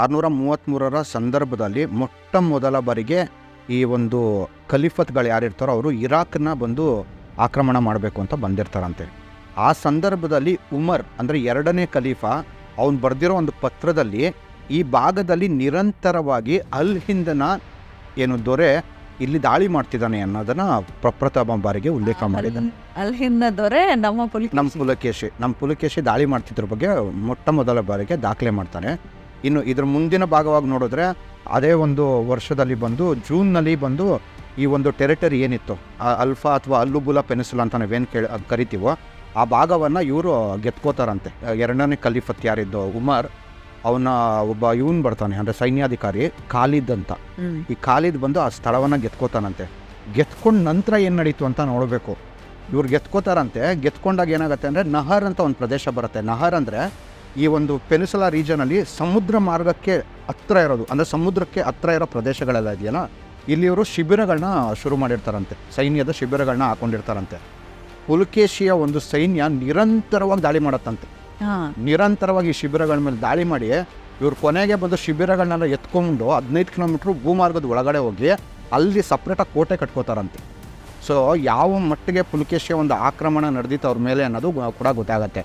ಆರುನೂರ ಮೂವತ್ತ್ಮೂರರ ಸಂದರ್ಭದಲ್ಲಿ ಮೊಟ್ಟ ಮೊದಲ ಬಾರಿಗೆ ಈ ಒಂದು ಖಲೀಫತ್ಗಳು ಯಾರಿರ್ತಾರೋ ಅವರು ಇರಾಕ್ನ ಬಂದು ಆಕ್ರಮಣ ಮಾಡಬೇಕು ಅಂತ ಬಂದಿರ್ತಾರಂತೆ. ಆ ಸಂದರ್ಭದಲ್ಲಿ ಉಮರ್ ಅಂದರೆ ಎರಡನೇ ಖಲೀಫಾ ಅವನು ಬರೆದಿರೋ ಒಂದು ಪತ್ರದಲ್ಲಿ ಈ ಭಾಗದಲ್ಲಿ ನಿರಂತರವಾಗಿ ಅಲ್ ಹಿಂದನ ಏನು ದೊರೆ ಇಲ್ಲಿ ದಾಳಿ ಮಾಡ್ತಿದ್ದಾನೆ ಅನ್ನೋದನ್ನ ಪ್ರಪ್ರಥಮ ಬಾರಿಗೆ ಉಲ್ಲೇಖ ಮಾಡಿದ್ದಾನೆ. ಅಲ್ ಹಿಂದ ದೊರೆ ನಮ್ಮ ನಮ್ಮ ಪುಲಕೇಶಿ ನಮ್ಮ ಪುಲಕೇಶಿ ದಾಳಿ ಮಾಡ್ತಿದ್ರ ಬಗ್ಗೆ ಮೊಟ್ಟ ಮೊದಲ ಬಾರಿಗೆ ದಾಖಲೆ ಮಾಡ್ತಾನೆ. ಇನ್ನು ಇದರ ಮುಂದಿನ ಭಾಗವಾಗಿ ನೋಡಿದ್ರೆ ಅದೇ ಒಂದು ವರ್ಷದಲ್ಲಿ ಬಂದು ಜೂನ್ನಲ್ಲಿ ಬಂದು ಈ ಒಂದು ಟೆರಿಟರಿ ಏನಿತ್ತು ಆ ಅಲ್ಫಾ ಅಥವಾ ಅಲ್ಲುಬುಲಾ ಪೆನಿಸುಲಾ ಅಂತ ನಾವೇನು ಕೇಳಿ ಕರಿತೀವೋ ಆ ಭಾಗವನ್ನು ಇವರು ಗೆದ್ಕೋತಾರಂತೆ ಎರಡನೇ ಕಲಿಫತ್ ಯಾರಿದ್ದು ಉಮರ್ ಅವನ ಒಬ್ಬ ಇವನ್ ಬರ್ತಾನೆ ಅಂದರೆ ಸೈನ್ಯಾಧಿಕಾರಿ ಖಾಲಿದ್ ಅಂತ. ಈ ಖಾಲಿದ್ ಬಂದು ಆ ಸ್ಥಳವನ್ನು ಗೆದ್ಕೋತಾನಂತೆ ಗೆದ್ಕೊಂಡ ನಂತರ ಏನು ನಡೀತು ಅಂತ ನೋಡಬೇಕು. ಇವ್ರು ಗೆದ್ಕೋತಾರಂತೆ ಗೆದ್ಕೊಂಡಾಗ ಏನಾಗುತ್ತೆ ಅಂದರೆ ನಹರ್ ಅಂತ ಒಂದು ಪ್ರದೇಶ ಬರುತ್ತೆ. ನಹರ್ ಅಂದರೆ ಈ ಒಂದು ಪೆನಿಸುಲಾ ರೀಜನಲ್ಲಿ ಸಮುದ್ರ ಮಾರ್ಗಕ್ಕೆ ಹತ್ರ ಇರೋದು ಅಂದರೆ ಸಮುದ್ರಕ್ಕೆ ಹತ್ರ ಇರೋ ಪ್ರದೇಶಗಳೆಲ್ಲ ಇದೆಯಲ್ಲ ಇಲ್ಲಿ ಇವರು ಶಿಬಿರಗಳನ್ನ ಶುರು ಮಾಡಿರ್ತಾರಂತೆ. ಸೈನ್ಯದ ಶಿಬಿರಗಳನ್ನ ಹಾಕೊಂಡಿರ್ತಾರಂತೆ. ಪುಲಕೇಶಿಯ ಒಂದು ಸೈನ್ಯ ನಿರಂತರವಾಗಿ ದಾಳಿ ಮಾಡತ್ತಂತೆ. ನಿರಂತರವಾಗಿ ಈ ಶಿಬಿರಗಳ ಮೇಲೆ ದಾಳಿ ಮಾಡಿ ಇವ್ರು ಕೊನೆಗೆ ಬಂದು ಶಿಬಿರಗಳನ್ನೆಲ್ಲ ಎತ್ಕೊಂಡು ಹದಿನೈದು ಕಿಲೋಮೀಟ್ರ್ ಭೂಮಾರ್ಗದ ಒಳಗಡೆ ಹೋಗಿ ಅಲ್ಲಿ ಸಪ್ರೇಟಾಗಿ ಕೋಟೆ ಕಟ್ಕೋತಾರಂತೆ. ಸೊ ಯಾವ ಮಟ್ಟಿಗೆ ಪುಲಕೇಶಿಯ ಒಂದು ಆಕ್ರಮಣ ನಡೆದಿತ್ತು ಅವ್ರ ಮೇಲೆ ಅನ್ನೋದು ಕೂಡ ಗೊತ್ತಾಗತ್ತೆ.